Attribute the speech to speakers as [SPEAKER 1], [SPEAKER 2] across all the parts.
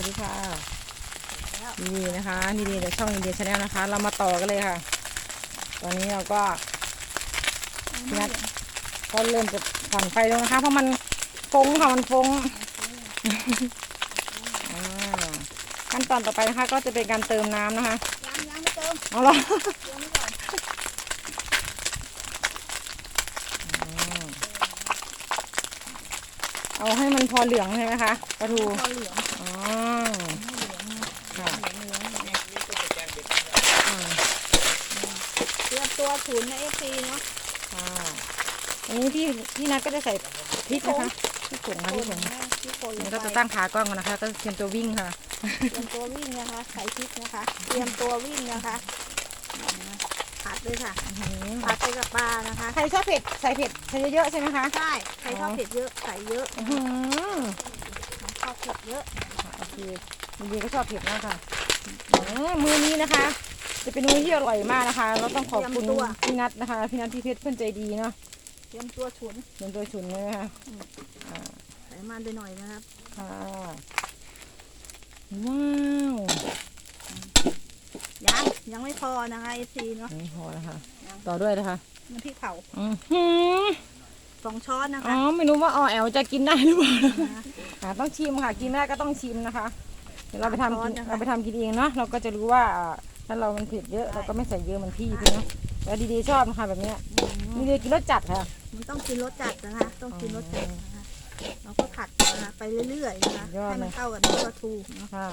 [SPEAKER 1] วัสดีค่ะนี่นะคะนี่ดีจากช่องอินเดียชาแนลนะคะ เรามาต่อกันเลยค่ะ ตอนนี้เราก็พี่นัดก็เริ่มจะผ่อนไฟลงนะคะ เพราะมันฟงค่ะมันฟงอ่าขั้นตอนต่อไปนะคะ ก็จะเป็นการเติมน้ำนะคะ
[SPEAKER 2] ยังยังไม่เติม
[SPEAKER 1] เอาละ
[SPEAKER 2] เติมไว้ก่อน
[SPEAKER 1] เอาให้มันพอเหลืองใช่ไหมคะปลาทู
[SPEAKER 2] พอเหลือง
[SPEAKER 1] อ๋อ
[SPEAKER 2] ให้เหลืองนะ
[SPEAKER 1] ค่ะ
[SPEAKER 2] เหลืองเหลืองเนี่ย
[SPEAKER 1] อ่า
[SPEAKER 2] เตรียมตัวถุนในเอฟซีเนาะ
[SPEAKER 1] ค่ะอันนี้พี่พี่นัทก็จะใส่พริกนะคะพริกผงค่ะพริกผง
[SPEAKER 2] นะที่โกนล
[SPEAKER 1] นี่
[SPEAKER 2] ง
[SPEAKER 1] ก็
[SPEAKER 2] ไป
[SPEAKER 1] จะตั้งขากล้องก่อนนะคะ ก็เตรียมตัววิ่งค่ะ
[SPEAKER 2] เตรียมตัววิ่งนะคะ ใส่พริกนะคะ เตรียมตัววิ่งนะคะผัดเลยค่ะผัดไปกับปลานะคะ
[SPEAKER 1] ใครชอบเผ็ดใส่เผ็ดใส่เยอะๆใช่ไหมคะ
[SPEAKER 2] ใช่ ใครชอบเผ็ดเยอะใส่เยอะ
[SPEAKER 1] อื้อหือ
[SPEAKER 2] ชอบเผ็ดเยอะ
[SPEAKER 1] โอเคดีก็ชอบเผ็ดมากค่ะอืมมือนี้นะคะ จะเป็นมือที่อร่อยมากนะคะ เราต้องขอบคุณพี่นัทนะคะ พี่นัทพี่เพชรเพื่อนใจดีเนาะ
[SPEAKER 2] เตรียมตัวฉุน
[SPEAKER 1] เป็นตัวฉุนเลยนะคะอ่า
[SPEAKER 2] ใส่มันไปหน่อยนะครับ
[SPEAKER 1] ค่ะว้าว
[SPEAKER 2] ยังยังไม่พอนะคะเอฟซีเนาะ
[SPEAKER 1] นี่พอแล้วค่ะต่อด้วยนะคะ
[SPEAKER 2] น้ำพริกเผา
[SPEAKER 1] อือหือ
[SPEAKER 2] สองช้อนนะ
[SPEAKER 1] อ๋อ
[SPEAKER 2] คะ
[SPEAKER 1] ไม่รู้ว่าออแอลจะกินได้หรือเปล่าอ่าต้องชิมค่ะ กินไม่ได้ก็ต้องชิมนะคะ เดี๋ยวเราไปทำกินเราไปทำกินเองเนาะเราก็จะรู้ว่าอ่า ถ้าเรามันเผ็ดเยอะเราก็ไม่ใส่เยอะเหมันพี่พี่เนาะแล้วดีๆชอบนะคะแบบเนี้ยดีๆกินรสจัดค่ะ
[SPEAKER 2] มันต้องกินรสจัดนะคะ ต้องกินรสจัดนะคะเราก็ผัดนะคะไปเรื่อยๆนะคะ
[SPEAKER 1] ยอด
[SPEAKER 2] ให้
[SPEAKER 1] เลย
[SPEAKER 2] มันเข้ากับเนื้อปลาทูเนาะ
[SPEAKER 1] ค่ะ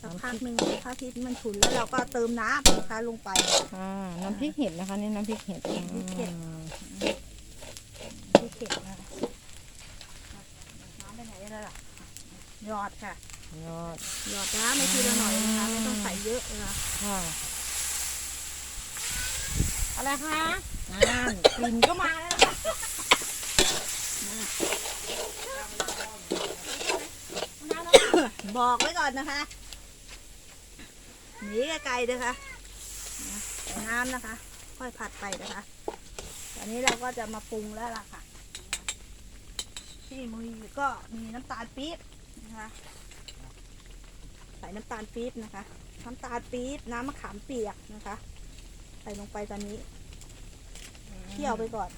[SPEAKER 2] สักพักหนึ่งถ้าพริกมันฉุนแล้วเราก็เติมน้ำนะคะลงไป
[SPEAKER 1] อ่าน้ำพริกเห็ดนะคะนี่น้ำพริกเห็ดอืม
[SPEAKER 2] พริกเห็ดพริกเผ็ดนะคะน้ำไปไหนแล้วล่ะหยอดค่ะ
[SPEAKER 1] ยอด
[SPEAKER 2] หยอดน้ำไม่ทีละหน่อยนะคะไม่ต้องใส่เยอะนะคะ
[SPEAKER 1] ค่ะ อะไรคะอ่ากลิ่นก็มาแล้วนะคะ
[SPEAKER 2] บอกไว้ก่อนนะคะหนีไกลๆนะคะใส่น้ำนะคะ ค่อยผัดไปนะคะ ตอนนี้เราก็จะมาปรุงแล้วล่ะค่ะ ที่มืออยู่ก็มีน้ำตาลปี๊บนะคะ ใส่น้ำตาลปี๊บนะคะ น้ำตาลปี๊บน้ำมะขามเปียกนะคะ ใส่ลงไปตอนนี้เคี่ยวไปก่อน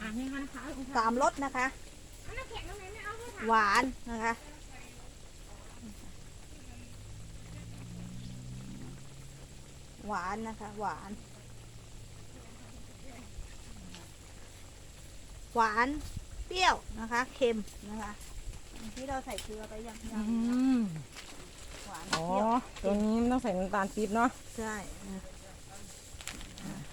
[SPEAKER 1] อะนี่ค่ะนะคะ
[SPEAKER 2] สามรสนะคะ หวานนะคะ หวานนะคะ หวาน หวาน เปรี้ยวนะคะ เค็มนะคะ ที่เราใส่เกลือไปยังยั
[SPEAKER 1] อื
[SPEAKER 2] ง
[SPEAKER 1] ม
[SPEAKER 2] หวาน
[SPEAKER 1] อ๋อ
[SPEAKER 2] เปรี้ยว
[SPEAKER 1] ตัวนี้มันต้องใส่น้ำตาลปี๊บเนาะ
[SPEAKER 2] ใช่นะ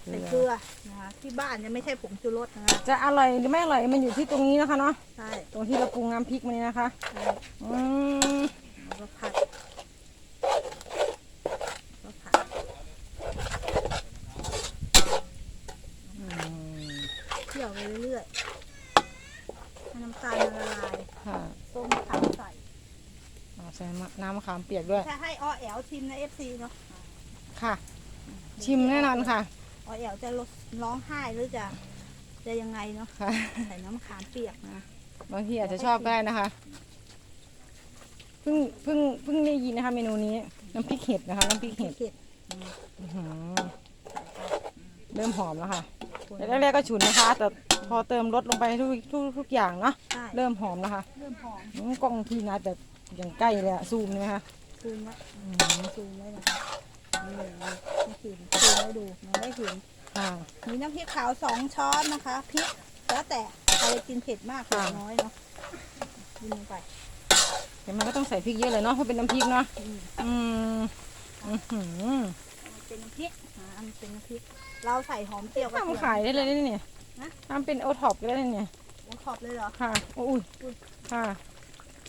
[SPEAKER 1] เกลื
[SPEAKER 2] ใส่
[SPEAKER 1] อ
[SPEAKER 2] เกลือนะคะที่บ้านเนี่ยไม่ใช่ผงชูรสนะคะ
[SPEAKER 1] จะอร่อยหรือไม่อร่อยมันอยู่ที่ตรงนี้นะคะเนาะ
[SPEAKER 2] ใช่
[SPEAKER 1] ตรงที่เราปรุงน้ำพริกมันนี่นะคะ
[SPEAKER 2] ใช่
[SPEAKER 1] อืม
[SPEAKER 2] แล้วก็ผัดก็ผัด
[SPEAKER 1] อืม
[SPEAKER 2] เคี่ยวไปเรื่อยๆให้น้ำตาลมันละลาย
[SPEAKER 1] ค่ะ
[SPEAKER 2] ต้มมะขามใส่
[SPEAKER 1] อ่าใส่น้ำมะขามเปียกด้วย
[SPEAKER 2] ถ้าให้ออแอลชิมในเอฟซีเนาะ
[SPEAKER 1] ค่ะ ชิมแน่นอนค่ะ
[SPEAKER 2] ออแอลจะร้องไห้หรือจะจะยังไงเนาะ
[SPEAKER 1] ค่ะ
[SPEAKER 2] ใส่น้ำมะขามเปียกนะ
[SPEAKER 1] บางทีอาจจะชอบก็ได้นะคะ เพิ่งเพิ่งเพิ่งได้ยินนะคะ เมนูนี้ น้ำพริกเห็ดนะคะ น้ำพริกเห็ด
[SPEAKER 2] เผ็ด
[SPEAKER 1] อื้อหือเริ่มหอมแล้วค่ะแต่แรกๆก็ฉุนนะคะ แต่พอเติมรสลงไปทุกทุกทุกอย่างเนาะ
[SPEAKER 2] ใช่
[SPEAKER 1] เริ่มหอมแล้วค่ะ
[SPEAKER 2] เริ่มหอม
[SPEAKER 1] อืมกล้องที่นะแต่ อย่างใกล้เลยอะซูมเลยค่ะ
[SPEAKER 2] ซูมไว้ซูมไว้นะคะนี่เลยไม่ขินซูมไว้ดูมันไม่ขิน
[SPEAKER 1] ค่ะ
[SPEAKER 2] มีน้ำพริกขาวสองช้อนนะคะพริกแล้วแต่ใครกินเผ็ดมากหรือ
[SPEAKER 1] ค่ะ
[SPEAKER 2] น้อยเนาะยิงลงไป
[SPEAKER 1] แต่มันก็ต้องใส่พริกเยอะเลยเนาะเพราะเป็นน้ำพริกเนาะ
[SPEAKER 2] อืม
[SPEAKER 1] อืมอื้อหือ
[SPEAKER 2] มันเป็นน้ำพริกอ่ามันเป็นน้ำพริก เราใส่หอมเปรี้ยวกระเทียม
[SPEAKER 1] ทำขายได้เลยนะเนี่ย
[SPEAKER 2] นะ
[SPEAKER 1] ทำเป็นโอท็อปก็ได้เนี่ย
[SPEAKER 2] โอ้ขอบเลยเหรอ
[SPEAKER 1] ค่ะโอ้ยค่ะ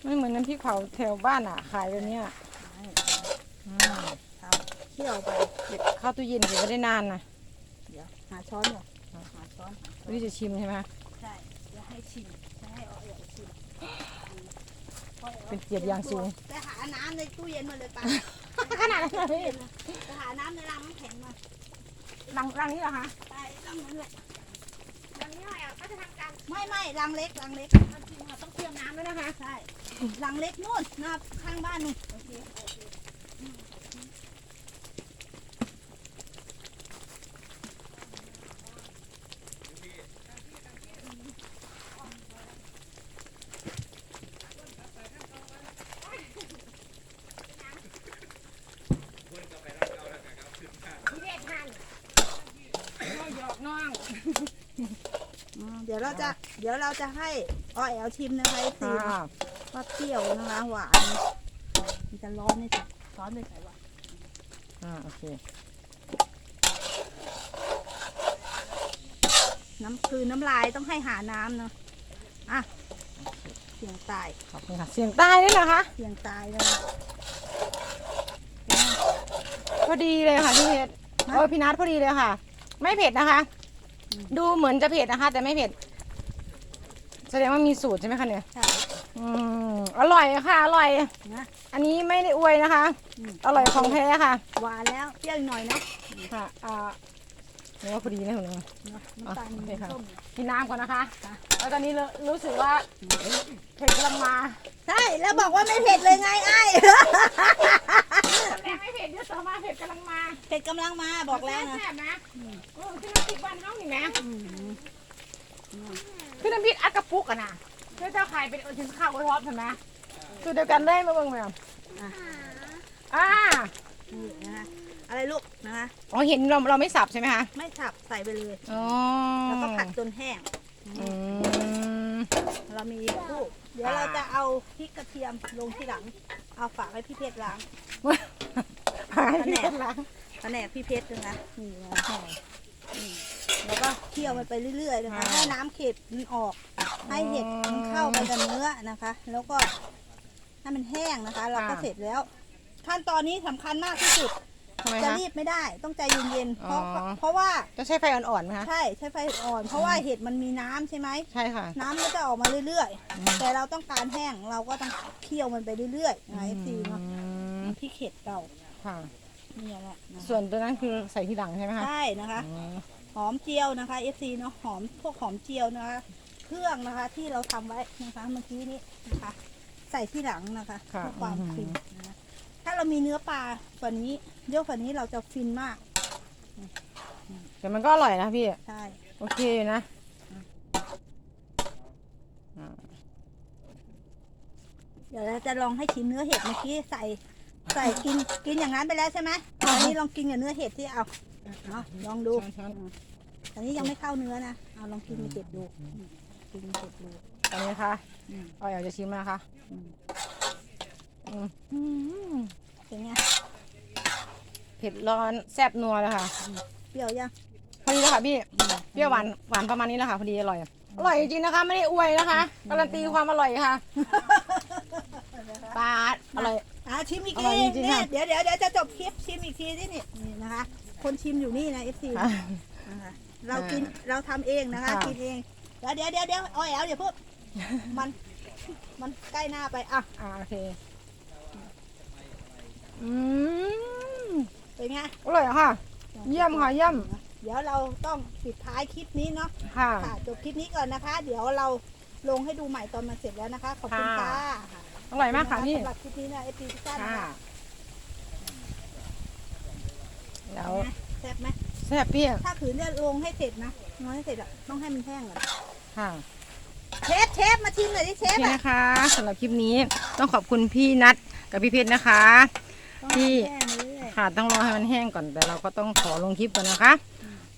[SPEAKER 1] ไม่เหมือนน้ำพริกเผาแถวบ้านอะ ขายแบบเนี้ยอืม
[SPEAKER 2] ครับเคี่ยวไป
[SPEAKER 1] เก็บเข้าตู้เย็นเก็บไว้ได้นานนะ
[SPEAKER 2] เดี๋ยวหาช้อนก่อนหาช้อนหาช้อน
[SPEAKER 1] วันนี้จะชิมใช่ไหมคะ
[SPEAKER 2] ใช่เดี๋ยวให้ชิมจะให้เอาเอ๋ชิม
[SPEAKER 1] เป็นเกียรติอย่างสูง
[SPEAKER 2] ไปหาน้ำในตู้เย็นมาเลยปะ
[SPEAKER 1] ขนาดนั้นเลย
[SPEAKER 2] ไปหาน้ำในรังน้ำแข็งมา
[SPEAKER 1] รังรังนี้เหรอคะ
[SPEAKER 2] ไปรังนั้นแหละ
[SPEAKER 1] รังนี้เหรอก็จะทำการ
[SPEAKER 2] ไม่ไม่รังเล็กรังเล็ก
[SPEAKER 1] จริงค่ะต้องเตรียมน้ำด้วยนะคะ
[SPEAKER 2] ใช่หลังเล็กนู่นหน้าข้างบ้านนู่นโอเคอืมเดี๋ยวเราจะเดี๋ยวเราจะให้อ้อยแอลชิมนะคะไอ้ตี
[SPEAKER 1] ค่ะ
[SPEAKER 2] ว่าเปรี้ยวนะคะหวานมันจะร้อนนี่สิร้อนเลยใส่ว่า
[SPEAKER 1] อ่าโอเค
[SPEAKER 2] น้ำคือน้ำลายต้องให้หาน้ำเนาะอะเสียงตาย
[SPEAKER 1] ขอบคุณค่ะ เสียงใต้ด้วยนะคะ
[SPEAKER 2] เสียงตายเลย
[SPEAKER 1] พอดีเลยค่ะพี่เพชรโอ้ยพี่นัทพอดีเลยค่ะ ไม่เผ็ดนะคะ ดูเหมือนจะเผ็ดนะคะ แต่ไม่เผ็ด แสดงว่ามีสูตรใช่ไหมคะเนี่ย
[SPEAKER 2] ใช่
[SPEAKER 1] อืมอร่อยค่ะ อร่อย
[SPEAKER 2] นะ
[SPEAKER 1] อันนี้ไม่ได้อวยนะคะ
[SPEAKER 2] ม
[SPEAKER 1] อร่อยของแท้ค่ะ
[SPEAKER 2] หวานแล้วเปรี้ยวอีกหน่อยเนาะ
[SPEAKER 1] ค่ะอ่า เนื้อพอดีนะคุณลุง
[SPEAKER 2] เนอะน้ำตาล
[SPEAKER 1] โอเคค่ะ
[SPEAKER 2] ส้ม
[SPEAKER 1] กินน้ำก่อนนะคะ
[SPEAKER 2] ค่ะ
[SPEAKER 1] แล้วตอนนี้รู้รู้สึกว่าเผ็ดกำลังมา
[SPEAKER 2] ใช่ แล้วบอกว่าไม่เผ็ดเลยไงไอ้
[SPEAKER 1] แม่ไม่เผ็ดเดี๋ยวต่อมาเผ็ดกำลังมา
[SPEAKER 2] เผ็ดกำลังมาบอกแล้วนะ
[SPEAKER 1] ซ่บๆนะโอ้ขึ้นน้ำพริกบ้านเฮานี่แม่
[SPEAKER 2] อืม
[SPEAKER 1] ขึ้นน้ำพริกอัดกระปุกอะนะเพื่อเจ้าไข่เป็นถึงข้าวกระทบใช่ไหมสูตรเดียวกันเลยมาเบิ่งแม่
[SPEAKER 2] อะ
[SPEAKER 1] อ่า
[SPEAKER 2] นี่นะคะ อะไรลูกนะคะ
[SPEAKER 1] อ๋อเห็นเราเราไม่สับใช่ไหมคะ
[SPEAKER 2] ไม่สับใส่ไปเลย
[SPEAKER 1] อ๋อ
[SPEAKER 2] แล้วก็ผัดจนแห้ง
[SPEAKER 1] อืม
[SPEAKER 2] เรามีลูกเดี๋ยวเราจะเอาพริกกระเทียมลงที่หลัง เอาฝากให้พี่เพชรล้าง
[SPEAKER 1] หายไปแล้ว
[SPEAKER 2] แผนกพี่เพชรนะคะนี่นะอืมแล้วก็เคี่ยวมันไปเรื่อยๆนะคะให้น้ำเข็ดมันออกให้เห็ดมันเข้าไปกับเนื้อนะคะ แล้วก็ให้มันแห้งนะคะ เราก็เสร็จแล้ว ขั้นตอนนี้สำคัญมากที่สุด
[SPEAKER 1] ทำไม
[SPEAKER 2] จะ
[SPEAKER 1] คะ
[SPEAKER 2] รีบไม่ได้ต้องใจเย็นๆเพราะ
[SPEAKER 1] อ๋อ
[SPEAKER 2] เพราะว่า
[SPEAKER 1] จะใช้ไฟอ่อนๆไหมคะ
[SPEAKER 2] ใช่ใช้ไฟอ่อนเพราะว่าเห็ดมันมีน้ำใช่ไหม
[SPEAKER 1] ใช่ค่ะ
[SPEAKER 2] น้ำก็จะออกมาเรื่อย
[SPEAKER 1] อืม
[SPEAKER 2] ๆแต่เราต้องการแห้งเราก็ต้องเคี่ยวมันไปเรื่อยๆไงซีเนาะ
[SPEAKER 1] อืม
[SPEAKER 2] พริกเห็ดเก่า
[SPEAKER 1] ค่ะ
[SPEAKER 2] เนี่ยแหละนะคะ
[SPEAKER 1] ส่วนตัวนั้นคือใส่ที่หลังใช่ไหมคะ
[SPEAKER 2] ใช่นะคะ
[SPEAKER 1] อ๋อ
[SPEAKER 2] หอมเจียวนะคะ FC เนาะหอมพวกหอมเจียวนะคะ เครื่องนะคะที่เราทำไว้นะคะเมื่อกี้นี้นะคะ ใส่ที่หลังนะคะ
[SPEAKER 1] ค่ะ
[SPEAKER 2] เพื่อความ
[SPEAKER 1] อืม
[SPEAKER 2] ฟินนะคะ ถ้าเรามีเนื้อปลาฝันนี้เยอะฝันนี้เราจะฟินมาก
[SPEAKER 1] แต่มันก็อร่อยนะพี่
[SPEAKER 2] ใช่
[SPEAKER 1] โอเคอยู่นะอ่า
[SPEAKER 2] เดี๋ยวเราจะลองให้ชิมเนื้อเห็ดเมื่อกี้ใส่ ใส่กินกินอย่างนั้นไปแล้วใช่ไหมอันนี้ลองกินกับเนื้อเห็ดที่เอาเอาลองดู
[SPEAKER 1] ช้อน
[SPEAKER 2] อันนี้ยังไม่เข้าเนื้อนะเอาลองกินเห็ดดูอืมกินเห็ดดู
[SPEAKER 1] ๆตอนนี้นะคะ
[SPEAKER 2] อืม
[SPEAKER 1] ออยากจะชิมนะคะ
[SPEAKER 2] อืม
[SPEAKER 1] อืมอืม
[SPEAKER 2] เป็นไง
[SPEAKER 1] เผ็ดร้อนแซ่บนัวเลยค่ะ
[SPEAKER 2] เปรี้ยวยัง
[SPEAKER 1] พอดีแล้วค่ะพี่ เปรี้ยวหวานหวานประมาณนี้แหละค่ะพอดีอร่อย อร่อยจริงๆนะคะ ไม่ได้อวยนะคะการันตีความอร่อยค่ะปลาอร่อย
[SPEAKER 2] อะชิมอีก
[SPEAKER 1] อ
[SPEAKER 2] ที
[SPEAKER 1] ร่อยจริงๆ
[SPEAKER 2] เนี่ย
[SPEAKER 1] ค่ะ
[SPEAKER 2] เดี๋ยวเดี๋ยวเดี๋ยวจะจบคลิปชิมอีกทีนี่นี่นี่นะคะ คนชิมอยู่นี่นะเอฟซี
[SPEAKER 1] ค่ะ
[SPEAKER 2] เรากินเราทำเองนะคะ
[SPEAKER 1] ค่ะ
[SPEAKER 2] กินเองแล้วเดี๋ยวเดี๋ยวเดี๋ยวอ้อยแอลเดี๋ยวเพิ่มมัน มันใกล้หน้าไปอะ
[SPEAKER 1] อ่าโอเค อืม
[SPEAKER 2] เป็นไง
[SPEAKER 1] อร่อยอะค่ะ เยี่ยมค่ะเยี่ยม
[SPEAKER 2] เดี๋ยวเราต้องปิดท้ายคลิปนี้เนาะ
[SPEAKER 1] ค่ะ
[SPEAKER 2] ค่ะจบคลิปนี้ก่อนนะคะ เดี๋ยวเราลงให้ดูใหม่ตอนมันเสร็จแล้วนะคะ ขอบคุณ
[SPEAKER 1] ค่ะ
[SPEAKER 2] ค่ะ
[SPEAKER 1] อร่อยมากค่ะพี่
[SPEAKER 2] สำหรับคลิปนี้นะเอฟซีทุกท่านนะ
[SPEAKER 1] ค่ะ
[SPEAKER 2] คะ
[SPEAKER 1] แล้ว
[SPEAKER 2] แซ่บไหม
[SPEAKER 1] แซ่บพี่
[SPEAKER 2] ถ้าขืนเนี่ยลงให้เสร็จนะลงให้เสร็จอะต้องให้มันแห้งก่อน
[SPEAKER 1] ค่ะ
[SPEAKER 2] เชฟเชฟมาชิมหน่อยดิเช
[SPEAKER 1] โอ
[SPEAKER 2] ฟ
[SPEAKER 1] เค
[SPEAKER 2] อะ
[SPEAKER 1] นะคะสำหรับคลิปนี้ต้องขอบคุณพี่นัทกับพี่เพชรนะคะ
[SPEAKER 2] ต้อง
[SPEAKER 1] ที่
[SPEAKER 2] ให้มันแห้งเลย
[SPEAKER 1] ค่ะต้องรอให้มันแห้งก่อน แต่เราก็ต้องขอลงคลิปก่อนนะคะ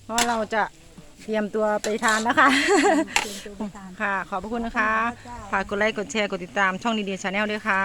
[SPEAKER 1] เพราะเราจะเตรียมตัวไปทานนะคะ
[SPEAKER 2] เตรียมตัวไปทาน
[SPEAKER 1] ค่ะ ขอบพระคุณนะคะ
[SPEAKER 2] ขอบคุณพระเจ้า
[SPEAKER 1] ฝากกดไลค์ กดแชร์ กดติดตามช่องดีๆชาแนลด้วยค่ะ